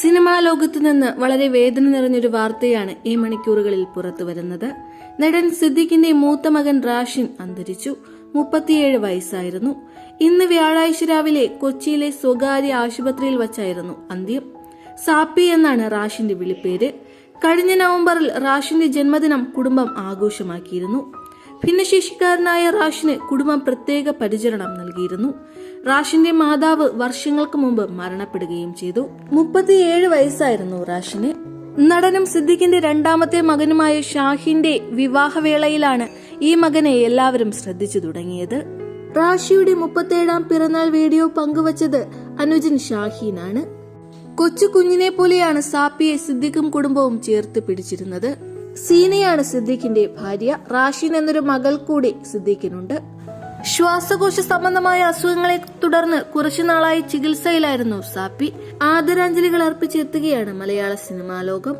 Cinema ലോകത്തു നിന്ന് വളരെ വേദന നിറഞ്ഞൊരു വാർത്തയാണ് ഈ മണിക്കൂറുകളിൽ പുറത്തു വരുന്നത്. നടൻ സിദ്ദിഖിന്റെ മൂത്ത മകൻ റാഷിൻ അന്തരിച്ചു. മുപ്പത്തിയേഴ് വയസ്സായിരുന്നു. ഇന്ന് വ്യാഴാഴ്ച രാവിലെ കൊച്ചിയിലെ സ്വകാര്യ ആശുപത്രിയിൽ വച്ചായിരുന്നു അന്ത്യം. സാപ്പി എന്നാണ് റാഷിന്റെ വിളിപ്പേര്. കഴിഞ്ഞ നവംബറിൽ റാഷിന്റെ ജന്മദിനം കുടുംബം ആഘോഷമാക്കിയിരുന്നു. ഭിന്നശേഷിക്കാരനായ റാഷിന് കുടുംബം പ്രത്യേക പരിചരണം നൽകിയിരുന്നു. റാഷിന്റെ മാതാവ് വർഷങ്ങൾക്ക് മുമ്പ് മരണപ്പെടുകയും ചെയ്തു. മുപ്പത്തിയേഴ് വയസ്സായിരുന്നു റാഷിന്. നടനും സിദ്ദിഖിന്റെ രണ്ടാമത്തെ മകനുമായ ഷാഹിന്റെ വിവാഹവേളയിലാണ് ഈ മകനെ എല്ലാവരും ശ്രദ്ധിച്ചു തുടങ്ങിയത്. റാഷിയുടെ മുപ്പത്തേഴാം പിറന്നാൾ വീഡിയോ പങ്കുവച്ചത് അനുജൻ ഷാഹീനാണ്. കൊച്ചു കുഞ്ഞിനെ പോലെയാണ് സാപ്പിയെ സിദ്ദിഖും കുടുംബവും ചേർത്ത് പിടിച്ചിരുന്നത്. സീനയാണ് സിദ്ദീഖിന്റെ ഭാര്യ. റാഷിൻ എന്നൊരു മകൾ കൂടി സിദ്ദീഖിനുണ്ട്. ശ്വാസകോശ സംബന്ധമായ അസുഖങ്ങളെ തുടർന്ന് കുറച്ചുനാളായി ചികിത്സയിലായിരുന്നു സാപ്പി. ആദരാഞ്ജലികൾ അർപ്പിച്ചെത്തുകയാണ് മലയാള സിനിമാ ലോകം.